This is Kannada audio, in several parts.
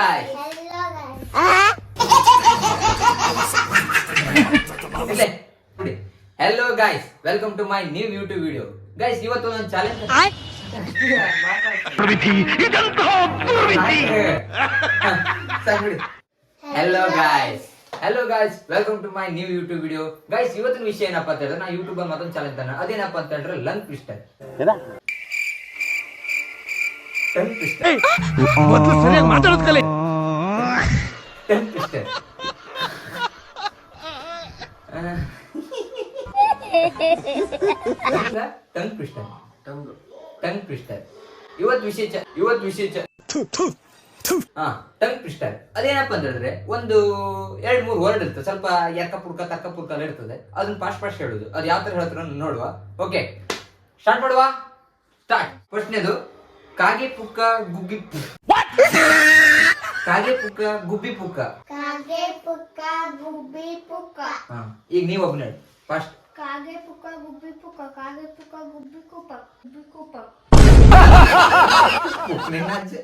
Guys hello guys welcome to my new YouTube video guys ಇವತ್ತು ಒಂದು challenge hello guys hello guys welcome to my new YouTube video guys ಇವತ್ತಿನ ವಿಷಯ ಏನಪ್ಪಾ ಅಂತ ಹೇಳಿದ್ರೆ ನಾ ಯೂಟ್ಯೂಬ್ ಅಲ್ಲಿ ಮತ್ತೊಂದು ಚಾಲೆಂಜ್ ತಾನೆ ಅದೇನಪ್ಪ ಅಂತ ಹೇಳಿದ್ರೆ ಲಂಗ್ ಪಿಸ್ಟಲ್ ಪಿಸ್ಟಲ್ ಮೊದಲು ಸರಿಯಾಗಿ ಮಾತಾಡೋದು ಕಲಿ. ಟಂಗ್ ಟಂಗ್ ಟಂಗ್ ಟ್ವಿಸ್ಟರ್ ಇವತ್ತು ವಿಶೇಷ ಹಾ ಟಂಗ್ ಪಿಸ್ಟಲ್ ಅದೇನಪ್ಪ ಅಂದ್ರೆ ಒಂದು ಎರಡ್ ಮೂರು ವರ್ಡ್ ಇರ್ತದೆ ಸ್ವಲ್ಪ ಎಕ್ಕ ಪುಡ್ಕ ತಕ್ಕ ಪುಡ್ಕ ಎಲ್ಲ ಇರ್ತದೆ. ಅದನ್ನ ಫಾಸ್ಟ್ ಫಾಸ್ಟ್ ಹೇಳುದು. ಅದು ಯಾವ ತರ ಹೇಳ್ತಾರ ನೋಡುವ. ಓಕೆ ಸ್ಟಾರ್ಟ್ ಮಾಡುವ? ಸ್ಟಾರ್ಟ್ ಫಸ್ಟ್ನೇದು कागे पुका गुगी कागे पुका गुबी पुका कागे पुका गुबी पुका हा एक नी वगनड फास्ट कागे पुका गुबी पुका कागे पुका गुबी कुपा गुबी कुपा कोकणी नाच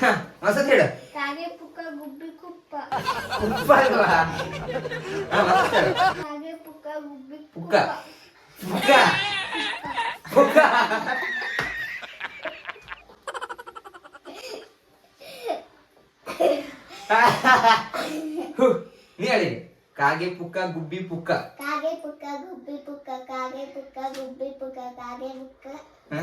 हा, असं खेळ कागे पुका गुबी कुपा कुप्पा रे कागे पुका गुबी पुका पुका ನೀ ಹೇಳಿ ಕಾಗೆ ಪುಕ್ಕ ಗುಬ್ಬಿ ಪುಕ್ಕ ಕಾಗೆ ಪುಕ್ಕ ಗುಬ್ಬಿ ಪುಕ್ಕ ಕಾಗೆ ಪುಕ್ಕ ಗುಬ್ಬಿ ಪುಕ್ಕ ಕಾಗೆ ಪುಕ್ಕ ಹ?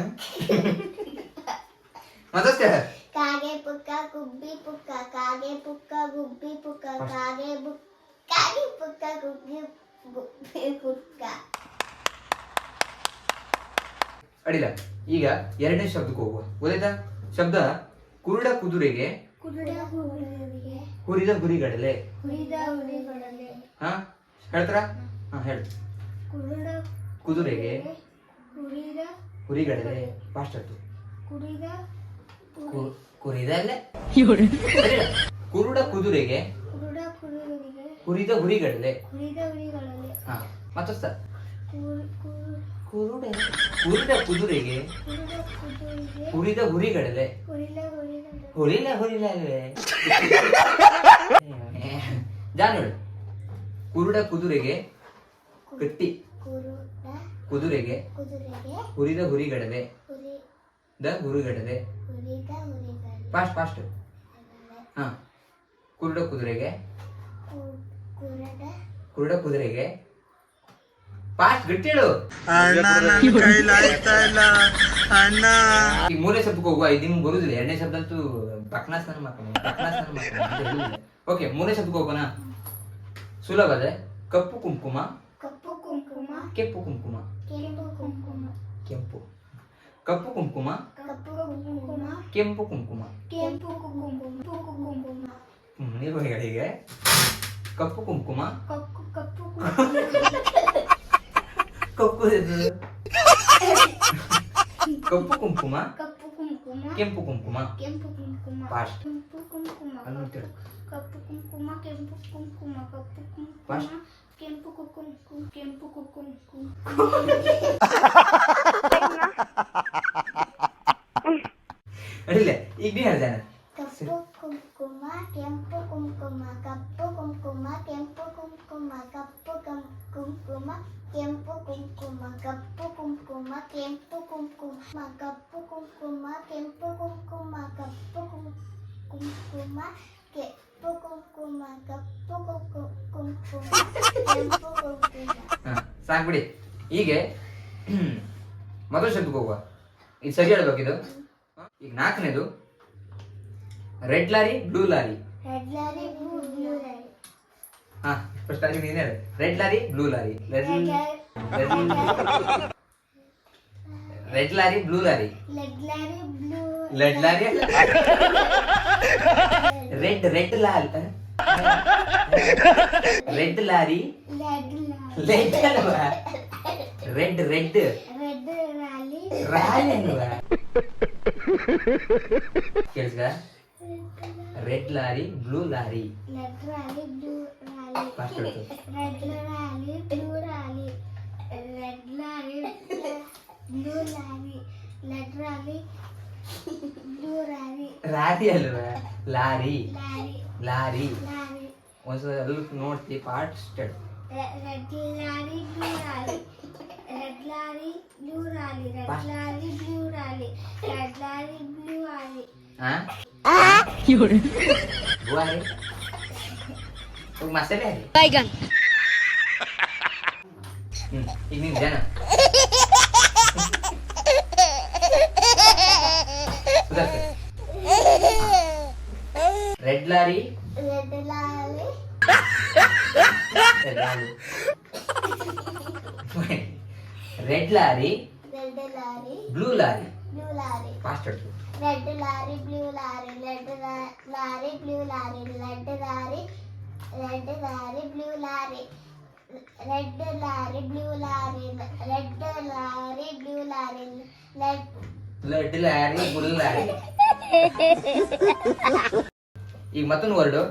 ಮತ್ತಷ್ಟು ಹೇಳು ಕಾಗೆ ಪುಕ್ಕ ಗುಬ್ಬಿ ಪುಕ್ಕ ಕಾಗೆ ಪುಕ್ಕ ಗುಬ್ಬಿ ಪುಕ್ಕ ಕಾಗೆ ಬುಕ್ ಕಾಗೆ ಪುಕ್ಕ ಗುಬ್ಬಿ ಗುಬ್ಬಿ ಪುಕ್ಕ ಅಡಿಲ್ಲ ಈಗ ಎರಡನೇ ಶಬ್ದಕ್ಕೆ ಹೋಗುವ. ಗೊತ್ತಾಯ್ತಾ? ಶಬ್ದ ಕುರುಡ ಕುದುರೆಗೆ ಹುರಿದ ಹುರಿಗಡಲೆ. ಹಾ? ಹೇಳ್ತಾರ? ಹಾ. ಹೇಳು ಕುರುಡ ಕುದುರೆಗೆ ಹುರಿಗಡಲೆ. ಫಾಸ್ಟ್ ಆಯ್ತು. ಕುರಿದಲ್ಲೇ ಕುರುಡ ಕುದುರೆಗೆ ಹುರಿದ ಹುರಿಗಡಲೆ. ಹುರಿದ ಹುರಿಗಳಲ್ಲಿ ಹಾ. ಕುರು- ಕುರುಡ. ಕುರುಡ ಕುದುರೆಗೆ ಕುರುಡ ಕುದುರೆಗೆ ಹುರಿದ ಹುರಿಗಡಲೆ. ಹುರಿಲ ಹುರಿಲ ಅಲ್ವೇ? ಜಾನ್ ಕುರುಡ ಕುದುರೆಗೆ ಕಟ್ಟಿ ಕುರುಡ ಕುದುರೆಗೆ ಕುದುರೆಗೆ ಹುರಿದ ಹುರಿಗಡಲೆ. ಹುರಿ ದ ಹುರಿಗಡಲೆ. ಫಾಸ್ಟ್ ಫಾಸ್ಟ್ ಹಾ. ಕುರುಡ ಕುದುರೆಗೆ ಕು- ಕುರುಡ ಕುರುಡ ಕುದುರೆಗೆ ಫಾಸ್ಟ್ ಗಟ್ಟಿ ಹೇಳು ಈಗ ಮೂರನೇ ಶಬ್ದಕ್ಕೆ ಹೋಗುವ ಇದು ನಿಮ್ಗೆ ಬರುದಿಲ್ಲ. ಎರಡನೇ ಶಬ್ದ ಅಂತೂ ಪಕ್ನಾಸ್ತಾನ ಮಾಡ್ಕೊಂಡು ಓಕೆ ಮೂರನೇ ಶಬ್ದಕ್ಕೆ ಹೋಗೋಣ. ಸುಲಭ ಅದೇ. ಕಪ್ಪು ಕುಂಕುಮ. ಕಪ್ಪು ಕುಂಕುಮ. ಕೆಂಪು ಕುಂಕುಮ. ಕೆಂಪು ಕುಂಕುಮ. ಕೆಂಪು. ಕಪ್ಪು ಕುಂಕುಮ. ಕಪ್ಪು ಕುಂಕುಮ. ಕೆಂಪು ಕುಂಕುಮ. ಕೆಂಪು ಕುಂಕುಮ. ನೀವು ಹೇಳಿ ಕಪ್ಪು ಕುಂಕುಮ. ಕಪ್ಪು ಕಪ್ಪು ಕುಂಕುಮ. ಕಪ್ಪು ಇದು. ಕಪ್ಪು ಕುಂಕುಮ ಕಪ್ಪು ಕುಂಕುಮ ಕೆಂಪು ಕುಂಕುಮ ಕೆಂಪು ಕುಂಕುಮ Fast. ಕೆಂಪು ಕುಂಕುಮ ಅಲ್ಲಿ ನೋಡ್ತೀರ. ಕಪ್ಪು ಕುಂಕುಮ ಕೆಂಪು ಕುಂಕುಮ ಕಪ್ಪು ಕುಂಕುಮ Fast. ಕೆಂಪು ಕುಂಕುಮ ಕೆಂಪು ಕುಂಕುಮ ಅಡಿಲ್ಲ ಈಗ ನೀ ಹೇಳ್ದೇನೆ ಕಪ್ಪು ಕುಂಕುಮ ಕೆಂಪು ಕುಂಕುಮ ಕಪ್ಪು ಕುಂಕುಮ ಕೆಂಪು ಕುಂಕುಮ ಕಪ್ಪು ಕುಂಕುಮ ಕೆಂಪು ಕುಂಕುಮ ಕಪ್ಪು ಕುಂಕುಮ ಕೆಂಪು ಕುಂಕುಮ ಕಪ್ಪು ಕುಂಕುಮ ಕೆಂಪು ಕುಂಕುಮ ಕಪ್ಪು ಕುಂಕುಮ ಕೆಂಪು ಕುಂಕುಮ ಕಪ್ಪು ಕುಂಕು- ಕುಂಕುಮ ಕೆಂಪು ಕುಂಕುಮ ಸಾಕ್ಬಿಡಿ ಹೀಗೆ ಮೊದಲ ಶಬ್ದಕ್ಕೆ ಹೋಗುವ. ಇದು ಸರಿ ಹೇಳ್ಬೇಕಿದು? ಈಗ ನಾಲ್ಕನೇದು. red lorry blue lorry red lorry blue blue lorry ಹಾ ಫಸ್ಟ್ ಆಗಿ ನೀನ್ ಹೇಳು red lorry blue lorry red red lorry red lorry blue lorry red lorry blue red lorry red red Lal red lorry red lorry red ಅಲ್ವಾ red red red lorry lorry ಅಲ್ವಾ ಕೇಳಿಸ್ಗ Red lorry blue lorry red lorry blue lorry fast ಹೇಳ್ತು red lorry blue lorry red lorry blue lorry red lorry blue lorry lorry ಅಲ್ವಾ ಲಾರಿ ಲಾರಿ ಲಾರಿ ಲಾರಿ ಒಂದ್ಸಲ ಅಲ್ಲಿ ನೋಡ್ತಿ part start red lorry blue lorry red lorry blue lorry red ಬಾ. Lorry blue lorry red lorry blue lorry Buah nih. Rumah saya deh. Baikan. Hmm, ini di sana. Sudah. Red lari. Red lari. Red lari. Red lari. Blue lari. lorry fast red lorry blue lorry red lorry blue lorry red lorry red lorry blue lorry red lorry blue lorry red lorry blue lorry red red lorry blue lorry ಈಗ ಮತ್ತೊಂದು ವರ್ಡು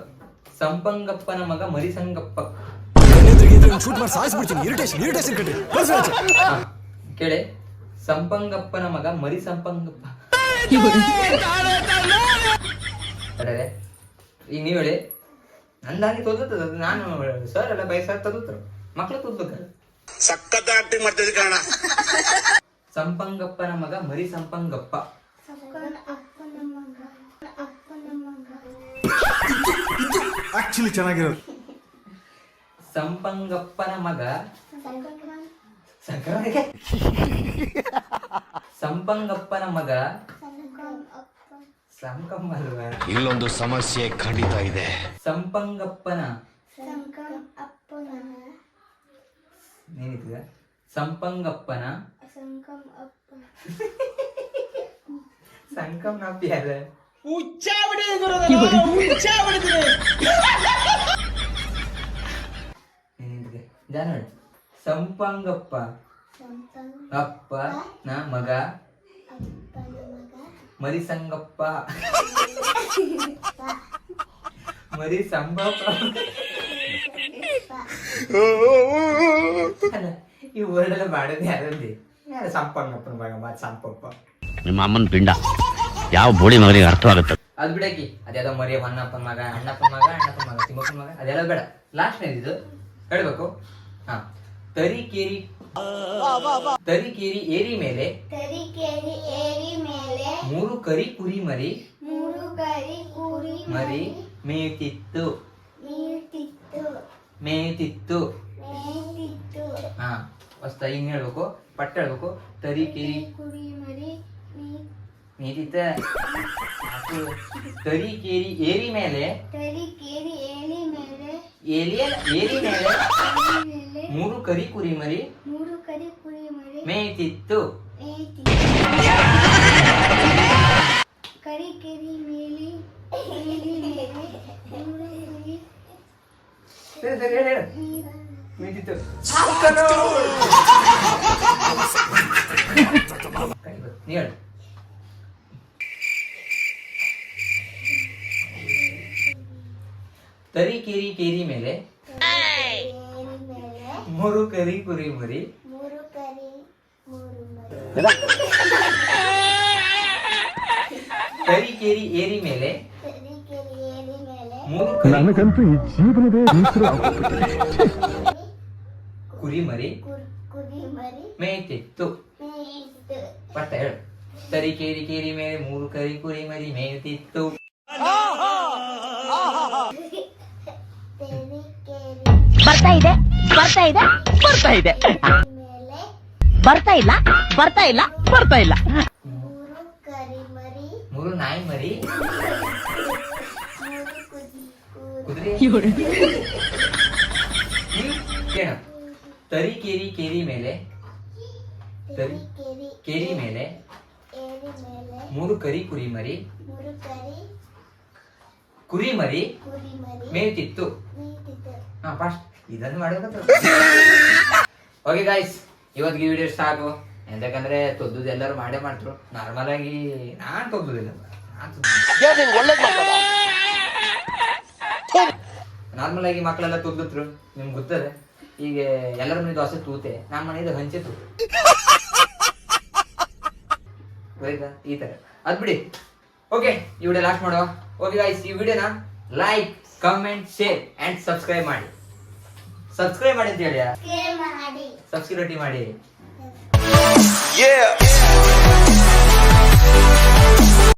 ಸಂಪಂಗಪ್ಪನ ಮಗ ಮರಿಸಂಗಪ್ಪ ಶೂಟ್ ಮಾಡಿ ಸಾಯಿಸ್ಬಿಡ್ತೀನಿ ಇರಿಟೇಷನ್ ಇರಿಟೇಷನ್ ಕಣ್ರಿ ಹಾ, ಕೇಳಿ ಸಂಪಂಗಪ್ಪನ ಮಗ ಮರಿ ಸಂಪಂಗಪ್ಪ ಅಡರೆ ಈಗ ನೀವು ಹೇಳಿ ನಂದಾಗಿ ತೋದ್ ನಾನು ಸರ್ ಎಲ್ಲ ಬೈ ಸರ್ ತೊದತ್ರು ಮಕ್ಳು ತೋದ್ಬೇಕು ಸಖತ್ ಆಕ್ಟಿಂಗ್ ಮಾಡ್ತಿದ್ದೆ ಕಾರಣ ಸಂಪಂಗಪ್ಪನ ಮಗ ಮರಿ ಸಂಪಂಗಪ್ಪ ಅಪ್ಪನ ಅಪ್ಪನ ಮಗ ಅಪ್ಪನ ಮಗ ಆಕ್ಚುಲಿ ಚೆನ್ನಾಗಿರೋದು ಸಂಪಂಗಪ್ಪನ ಮಗ ಸಂಕ್ರಮಣ ಸಂಕ್ರಮಣಿಗೆ ಸಂಪಂಗಪ್ಪನ ಮಗ. ಸಂಕಮ್ಮಲ್ವ? ಇಲ್ಲೊಂದು ಸಮಸ್ಯೆ ಖಂಡಿತ ಇದೆ. ಸಂಪಂಗಪ್ಪನ. ಏನಿದೆ? ಸಂಪಂಗಪ್ಪನ. ಸಂಕಮ್ ಅಪ್ಪ ಸಂಕಮ್ನಪ್ಪಿ ಅದ ಏನಿದೆ? ಜಾನ ಹೇಳು. ಸಂಪಂಗಪ್ಪ. ಸಂಪಂಗ ಅಪ್ಪ ನ ಮಗ. ಅಪ್ಪನ ಮಗ ಮರಿಸಂಗಪ್ಪ. ಮರಿ ಸಂಗಪ್ಪ ಅಲ್ಲ ಈ ವರ್ಡ್ ಎಲ್ಲ ಮಾಡೋದು ಯಾರಲ್ಲಿ ಯಾರು ಸಂಪಂಗಪ್ಪನ ಮಗ ಮತ್ ಸಂಪಪ್ಪ? ನಿಮ್ಮ ಅಮ್ಮನ ಪಿಂಡ. ಯಾವ ಬೋಳಿ ಮಗನಿಗೆ ಅರ್ಥವಾಗುತ್ತೆ? ಅದ್ ಬಿಡಕಿ ಅದ್ಯಾವ್ದೋ ಮರಿ ಹೊನ್ನಪ್ಪನ ಮಗ ಅಣ್ಣಪ್ಪನ ಮಗ ಅಣ್ಣಪ್ಪನ ಮಗ ತಿಮ್ಮಪ್ಪನ ಮಗ ಅದೆಲ್ಲ ಬೇಡ. ಲಾಸ್ಟ್ ಇದು? ಹೇಳ್ಬೇಕು? ಹಾ. ತರೀಕೇರಿ. ತರೀಕೇರಿ ಏರಿ ಮೇಲೆ ತರಿಕೇರಿ ಏರಿ ಮೇಲೆ ಮೂರು ಕರಿ ಕುರಿ ಮರಿ ಮೂರು ಕರಿ ಕುರಿ ಮರಿ ಮೇಯ್ತಿತ್ತು. ಮೇತಿತ್ತು ಮೇಯ್ತಿತ್ತು. ಮೇಯ್ತಿತ್ತು. ಹಾ ಹೊಸ್ತ ಹಿಂಗ್ ಹೇಳ್ಬೇಕು ಪಟ್ಟ ಹೇಳ್ಬೇಕು. ತರೀಕೇರಿ ಕುರಿ ಮರಿ ಮೇಯ್ತಿತ್ತ. ತರೀಕೇರಿ ಏರಿ ಮೇಲೆ ತರಿಕೇರಿ ಏರಿ ಮೇಲೆ ಏಲಿಯ ಏರಿ ಏರಿ ಮೇಲೆ ಮೂರು ಕರಿ ಕುರಿ ಮರಿ ಮೂರು ಕರಿ ಕುರಿ ಮರಿ ಮೇಯ್ತಿತ್ತು. ಮೇಯ್ತಿತ್ತು. ಕರಿಕೆರೆ ಮೇಲೆ ಏರಿ ಮೇಲೆ ಮೂರು ಕುರಿ ಸರಿ ಸರಿ ಹೇಳು ಹೇಳು. ನೀರು ಮೇಯ್ತಿತ್ತು ನೀ ಹೇಳು. ತರೀಕೇರಿ ಕೇರಿ ಮೇಲೆ ಏರಿ ಮೇಲೆ ಮೂರು ಕರಿ ಕುರಿ ಮರಿ ಮೂರು ಕರಿ ಮೂರು ಮರಿ ತರೀಕೇರಿ ಏರಿ ಮೇಲೆ. ತರೀಕೆರೆ ಏರಿ ಮೇಲೆ. ಮೂರು ಕರಿ ನನಗಂತೂ ಈ ಜೀವನವೇ ನಿಂತರೂ ಕುರಿ ಮರಿ ಕುರ್- ಕುರಿ ಮರಿ ಮೇಯ್ತಿತ್ತು. ಪಟ್ಟ ಹೇಳು. ತರೀಕೇರಿ ಕೇರಿ ಮೇಲೆ ಮೂರು ಕರಿ ಕುರಿ. ಮರಿ ಮೇಯ್ತಿತ್ತು ಬರ್ತಾ ಇದೆ. ಬರ್ತಾ ಇದೆ ಬರ್ತಾ ಇದೆ. ಬರ್ತಾ ಇಲ್ಲ ಬರ್ತಾ ಇಲ್ಲ ಬರ್ತಾ ಇಲ್ಲ. ಮೂರು ಕರಿ ನಾಯಿ ಮರಿ. ಮೂರು ಕುದಿ ಕುರಿ ಕುದುರೆ ಹ್ಮ್? ಕೇಳು. ತರೀಕೇರಿ ಕೇರಿ ಮೇಲೆ. ತರಿ, ಕೇರಿ ಮೇಲೆ. ಮೂರು ಕರಿ, ಕುರಿ ಮರಿ. ಕರಿ ಕುರಿ ಮರಿ. ಕುರಿ ಮೇಯ್ತಿತ್ತು ಹಾ ಫಸ್ಟ್ ಇದನ್ನು ಮಾಡಬೇಕು ಓಕೆ ಗಾಯ್ಸ್ ಇವತ್ತಿಗೆ ವಿಡಿಯೋ ಸಾಕು ಎಂತಕಂದ್ರೆ ತೊದ್ದುದು ಎಲ್ಲರೂ ಮಾಡೇ ಮಾಡ್ತರು ನಾರ್ಮಲ್ ಆಗಿ ನಾನ್ ತೊದ್ದುದಿಲ್ಲ. ನಾರ್ಮಲ್ ಆಗಿ ಮಕ್ಕಳೆಲ್ಲ ತೊದ್ದುತ್ರು ನಿಮ್ಗೆ ಗೊತ್ತದೆ. ಈಗ ಎಲ್ಲರ ಮನೆ ದೋಸೆ ತೂತೆ. ನಮ್ಮ ಮನೆಯದು ಹಂಚೆ ತೂತೆ. ಆಯ್ತಾ ಈ ತರ. ಅದ್ ಬಿಡಿ. ಓಕೆ ಈ ವಿಡಿಯೋ ಲಾಸ್ಟ್ ಮಾಡುವ. ಓಕೆ ಗಾಯ್ಸ್ ಈ ವಿಡಿಯೋನ like comment share and subscribe ಮಾಡಿ. ಸಬ್ಸ್ಕ್ರೈಬ್ ಮಾಡಿ ಅಂತ ಹೇಳಿ. ಸಬ್ಸ್ಕ್ರೈಬ್ ಮಾಡಿ. Yeah.